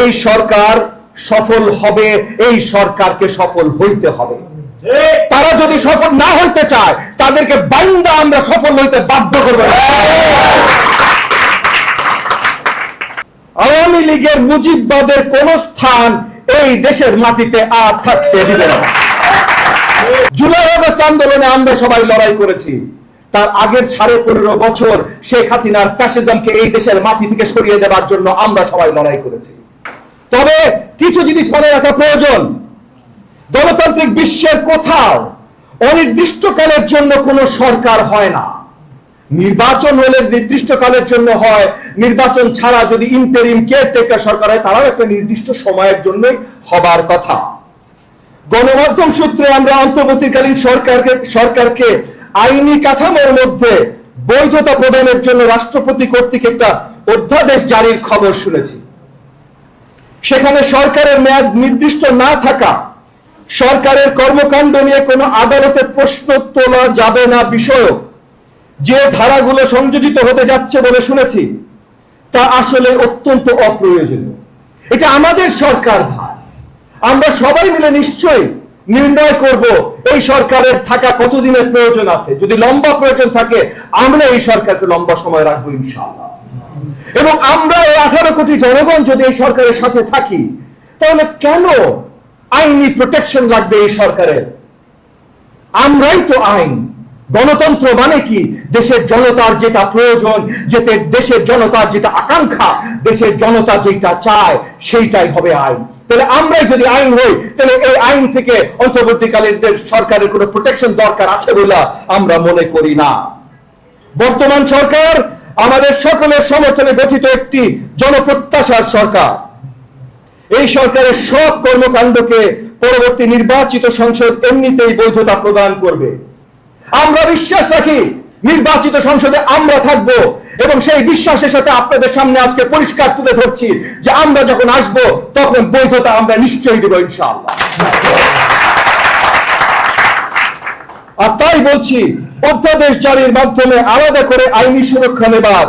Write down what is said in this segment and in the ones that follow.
এই সরকার সফল হবে, এই সরকারকে সফল হইতে হবে। তারা যদি সফল না হইতে চায়, তাদেরকে বাইন্দা আমরা সফল হইতে বাধ্য করব। আওয়ামী লীগের মুজিববাদের কোন স্থান এই দেশের মাটিতে আর থাকতে দিবে না। জুলাই আগস্ট আন্দোলনে আমরা সবাই লড়াই করেছি। তার আগের সাড়ে পনেরো বছর শেখ হাসিনার ফ্যাসিজমকে এই দেশের মাটি থেকে সরিয়ে দেওয়ার জন্য আমরা সবাই লড়াই করেছি। তবে কিছু জিনিস মনে রাখা প্রয়োজন। গণতান্ত্রিক বিশ্বের কোথাও অনির্দিষ্টকালের জন্য কোনো সরকার হয় না। নির্বাচন হলে নির্দিষ্টকালের জন্য হয়। নির্বাচন ছাড়া যদি ইন্টারিম কেয়ারটেকার সরকার হয়, তারাও একটা নির্দিষ্ট সময়ের জন্যই হবার কথা। গণমাধ্যম সূত্রে আমরা অন্তর্বর্তীকালীন সরকারকে সরকারকে আইনি কাঠামোর মধ্যে বৈধতা প্রদানের জন্য রাষ্ট্রপতি কর্তৃক একটা অধ্যাদেশ জারির খবর শুনেছি। সেখানে সরকারের মেয়াদ নির্দিষ্ট না থাকা সরকারের কর্মকাণ্ড নিয়ে কোনো আদালতে প্রশ্ন তোলা যাবে না বিষয় যে ধারাগুলো সংযোজিত হতে যাচ্ছে বলে শুনেছি, তা আসলে অত্যন্ত অপ্রয়োজনীয়। এটা আমাদের সরকার ভাই আমরা সবাই মিলে নিশ্চয়ই নির্ণয় করব এই সরকারের থাকা কতদিনের প্রয়োজন আছে। যদি লম্বা প্রয়োজন থাকে, আমরা এই সরকারকে লম্বা সময় রাখব ইনশাআল্লাহ। এবং আমরা এই আঠারো কোটি জনগণ যদি এই সরকারের সাথে থাকি, তাহলে কেন আইনি প্রোটেকশন লাগবে এই সরকারের? আমরাই তো আইন। গণতন্ত্র মানে কি? দেশের জনতার যেটা প্রয়োজন, যেতে দেশের জনতার যেটা আকাঙ্ক্ষা, দেশের জনতা যেটা চায়, সেইটাই হবে আইন। তাহলে আমরাই যদি আইন হই, তাহলে এই আইন থেকে অন্তর্বর্তীকালীন সরকারের কোনো প্রোটেকশন দরকার আছে বলে আমরা মনে করি না। বর্তমান সরকার আমাদের সকলের সমর্থনে গঠিত একটি জনপ্রত্যাশার সরকার। এই সরকারের সব কর্মকাণ্ডকে পরবর্তী নির্বাচিত সংসদ এমনিতেই বৈধতা প্রদান করবে। আমরা বিশ্বাস রাখি, নির্বাচিত সংসদে আমরা থাকব এবং সেই বিশ্বাসের সাথে আপনাদের সামনে আজকে পরিষ্কার তুলে ধরছি যে আমরা যখন আসব, তখন বৈধতা আমরা নিশ্চয়ই দেব ইনশাআল্লাহ। আর তাই বলছি, অধ্যাদেশ জারির মাধ্যমে আলাদা করে আইনি সুরক্ষা নেবার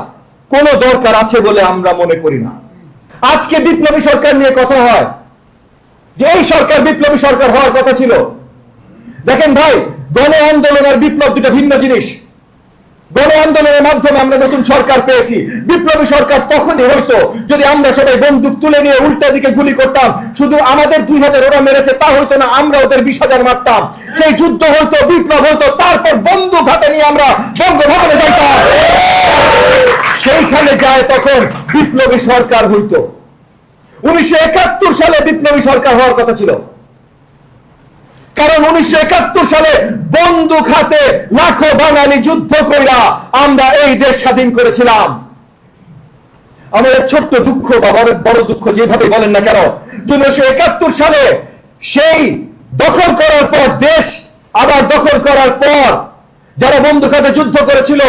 কোনো দরকার আছে বলে আমরা মনে করি না। আজকে বিপ্লবী সরকার নিয়ে কথা হয়। যে এই সরকার বিপ্লবী সরকার হওয়ার কথা ছিল। দেখেন ভাই গণ আন্দোলন আর বিপ্লব দুটা ভিন্ন জিনিস। গণ আন্দোলনের মাধ্যমে আমরা নতুন সরকার পেয়েছি। বিপ্লবী সরকার তখনই হইতো যদি আমরা সবাই বন্দুক তুলে নিয়ে উল্টা দিকে গুলি করতাম। শুধু আমাদের দুই হাজার ওরা মেরেছে, তা হইতো না, আমরা ওদের বিশ হাজার মারতাম। সেই যুদ্ধ হইতো, বিপ্লব হইতো, তারপর বন্দুক হাতে নিয়ে আমরা বঙ্গভবনে যাইতাম। সেইখানে যায় তখন বিপ্লবী সরকার হইতো। উনিশশো একাত্তর সালে বিপ্লবী সরকার হওয়ার কথা ছিল। কারণ উনিশশো একাত্তর সালে বন্দুক হাতে লাখো বাঙালি যুদ্ধ কইরা আমরা এই দেশ স্বাধীন করেছিলাম। আমাদের ছোট্ট দুঃখ বা বড় বড় দুঃখ যেভাবে বলেন না কেন, উনিশশো একাত্তর সালে সেই দখল করার পর, দেশ আবার দখল করার পর যারা বন্দুক হাতে যুদ্ধ করেছিল,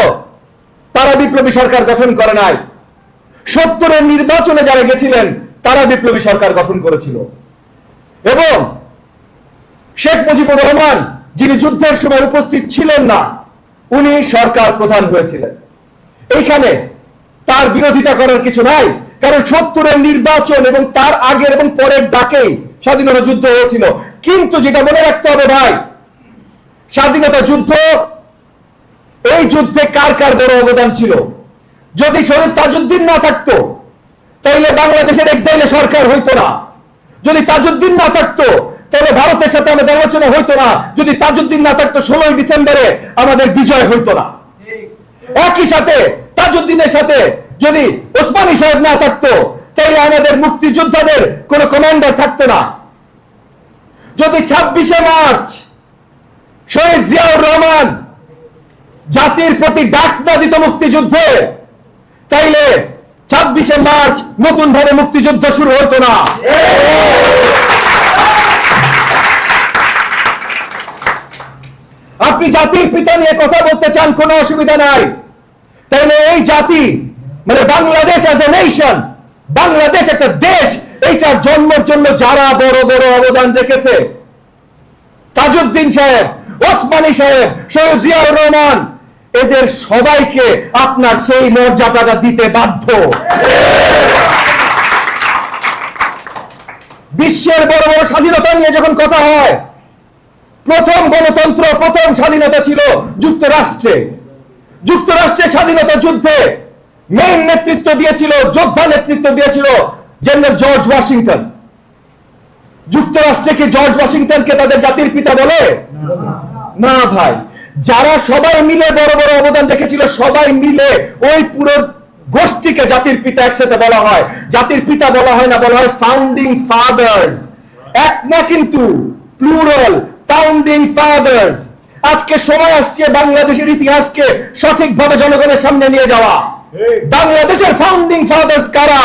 তারা বিপ্লবী সরকার গঠন করে নাই। সত্তরের নির্বাচনে যারা গেছিলেন, তারা বিপ্লবী সরকার গঠন করেছিল। এবং শেখ মুজিবুর রহমান, যিনি যুদ্ধের সময় উপস্থিত ছিলেন না, উনি সরকার প্রধান হয়েছিলেন। এইখানে তার বিরোধিতা করার কিছু নাই, কারণ সত্তরের নির্বাচন এবং তার আগের এবং পরের ডাকেই স্বাধীনতা যুদ্ধ হয়েছিল। কিন্তু যেটা মনে রাখতে হবে ভাই, স্বাধীনতা যুদ্ধ, এই যুদ্ধে কার কার বড় অবদান ছিল? যদি শরীফ তাজউদ্দিন না থাকতো, তাইলে বাংলাদেশের এক্সাইলে সরকার হইতো না। যদি তাজউদ্দিন না থাকতো তাহলে ভারতের সাথে আমাদের আলোচনা হইতো না। যদি তাজউদ্দিন না থাকতো, ষোলোই ডিসেম্বরে আমাদের বিজয় হইতো না। একই সাথে তাজউদ্দিনের সাথে যদি ওসমানী সাহেব না থাকতো, তাহলে আমাদের মুক্তিযোদ্ধাদের কোন কমান্ডার থাকতো না। যদি ছাব্বিশে মার্চ শহীদ জিয়াউর রহমান জাতির প্রতি ডাক না দিত মুক্তিযুদ্ধে, তাইলে ছাব্বিশে মার্চ নতুন ভাবে মুক্তিযুদ্ধ শুরু হতো না। আপনি জাতির পিতা নিয়ে কথা বলতে চান, কোনো অসুবিধা নাই। তাইলে এই জাতি মানে Bangladesh as a nation Bangladesh একটা দেশ, এইটার জন্মের জন্য যারা বড় বড় অবদান রেখেছে, তাজউদ্দিন সাহেব, ওসমানী সাহেব, সৈয়দ জিয়াউর রহমান, এদের সবাইকে আপনার সেই মর্যাদাটা দিতে বাধ্য। বিশ্বের বড় বড় স্বাধীনতা নিয়ে যখন কথা হয় প্রথম গণতন্ত্র, প্রথম স্বাধীনতা ছিল যুক্তরাষ্ট্রে। যুক্তরাষ্ট্রের স্বাধীনতা যুদ্ধে মেইন নেতৃত্ব দিয়েছিল, যোদ্ধা নেতৃত্ব দিয়েছিল জেনারেল জর্জ ওয়াশিংটন যুক্তরাষ্ট্রে কি জর্জ ওয়াশিংটনকে তাদের জাতির পিতা বলে? না ভাই। যারা সবাই মিলে বড় বড় অবদান রেখেছিল, সবাই মিলে ওই পুরো গোষ্ঠীকে জাতির পিতা একসাথে বলা হয়। জাতির পিতা বলা হয় না, বলা হয় ফাউন্ডিং ফাদার্স এক না কিন্তু প্লুরাল ফাউন্ডিং ফাদার্স আজকে সময় আসছে বাংলাদেশের ইতিহাসকে সঠিকভাবে জনগণের সামনে নিয়ে যাওয়া। বাংলাদেশের ফাউন্ডিং ফাদার্স কারা?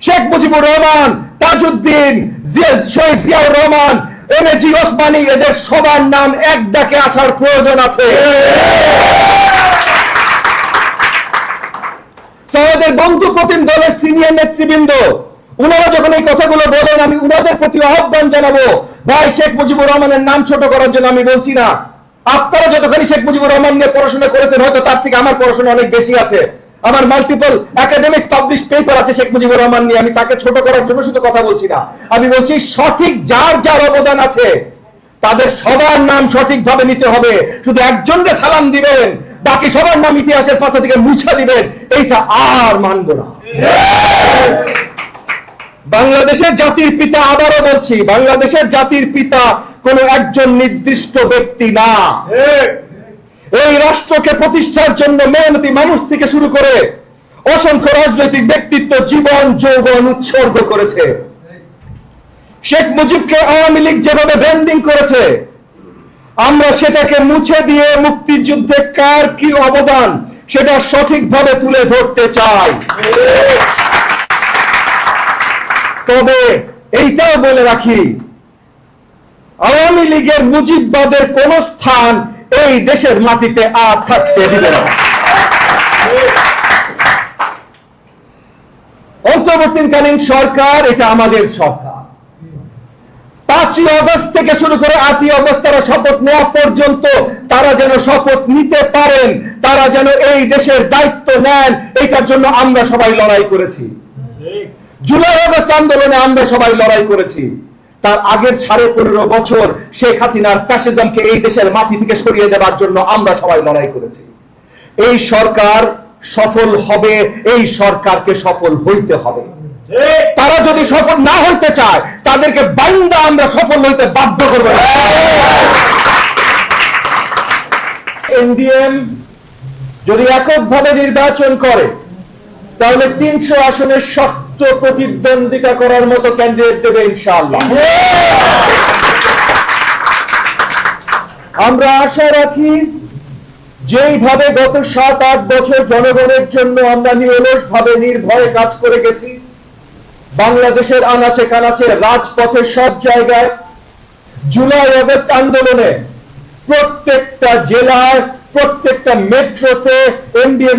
Sheikh Mujibur Rahman Tajuddin Zia- Shahid Ziaur Rahman M A G Osmani এদের সবার নাম এক ডাকে আসার প্রয়োজন আছে। আমাদের বন্ধু প্রতিম দলের সিনিয়র নেতৃবৃন্দ উনারা যখন এই কথাগুলো বলেন আমি উনাদের প্রতি আহ্বান জানাব। ভাই, শেখ মুজিবুর রহমানের নাম ছোট করার জন্য আমি বলছি না। আপনারা যতখানি শেখ মুজিবুর রহমান নিয়ে পড়াশোনা করেছেন, হয়তো তার থেকে আমার পড়াশোনা অনেক বেশি আছে। আমার মাল্টিপল একাডেমিক পাবলিশ পেপার আছে শেখ মুজিবুর রহমান নিয়ে, আমি তাকে ছোট করার জন্য শুধু কথা বলছি না। আমি বলছি, সঠিক যার যার অবদান আছে, তাদের সবার নাম সঠিকভাবে নিতে হবে। শুধু একজনকে সালাম দিবেন, বাকি সবার নাম ইতিহাসের পাতা থেকে মুছা দিবেন, এইটা আর মানব না। বাংলাদেশের জাতির পিতা আবারও বলছি বাংলাদেশের জাতির পিতা কোন একজন নির্দিষ্ট ব্যক্তি না। এই রাষ্ট্রকে প্রতিষ্ঠার জন্য মেহনতি মানুষ থেকে শুরু করে অসংখ্য রাজনৈতিক ব্যক্তিত্ব জীবন যৌবন উৎসর্গ করেছে। শেখ মুজিবকে আওয়ামী লীগ যেভাবে ব্র্যান্ডিং করেছে আমরা সেটাকে মুছে দিয়ে মুক্তিযুদ্ধে কার কি অবদান সেটা সঠিকভাবে তুলে ধরতে চাই। তবে এইটাও বলে রাখি, আওয়ামী লীগের মুজিববাদের কোন স্থান এই দেশের মাটিতে আর থাকতে দিবে না। অন্তর্বর্তীকালীন সরকার এটা আমাদের সরকার। পাঁচই অগস্ট থেকে শুরু করে আটই অগস্ট তারা শপথ নেওয়া পর্যন্ত তারা যেন শপথ নিতে পারেন, তারা যেন এই দেশের দায়িত্ব নেন, এটার জন্য আমরা সবাই লড়াই করেছি। জুলাই আগস্ট আন্দোলনে আমরা সবাই লড়াই করেছি। তার আগের সাড়ে পনেরো বছর শেখ হাসিনার ফ্যাসিজমকে এই দেশের মাটি থেকে সরিয়ে দেওয়ার জন্য আমরা সবাই লড়াই করেছি। এই সরকার সফল হবে, এই সরকারকে সফল হইতে হবে। তারা যদি সফল না হইতে চায়, তাদেরকে বাইন্দা আমরা সফল হইতে বাধ্য করব। এনডিএম যদি এককভাবে নির্বাচন করে, তাহলে তিনশো আসনের শক্ত প্রতিদ্বন্দ্বিতা করার মতো ক্যান্ডিডেট দেবে ইনশাআল্লাহ। আমরা আশা রাখি যেইভাবে গত সাত, আট বছর জনগণের জন্য আমরা নিরলস ভাবে নির্ভয়ে কাজ করে গেছি, বাংলাদেশের আনাচে কানাচে রাজপথে সব জায়গায় জুলাই, আগস্ট আন্দোলনে প্রত্যেকটা জেলায়, প্রত্যেকটা মেট্রোতে এনডিএম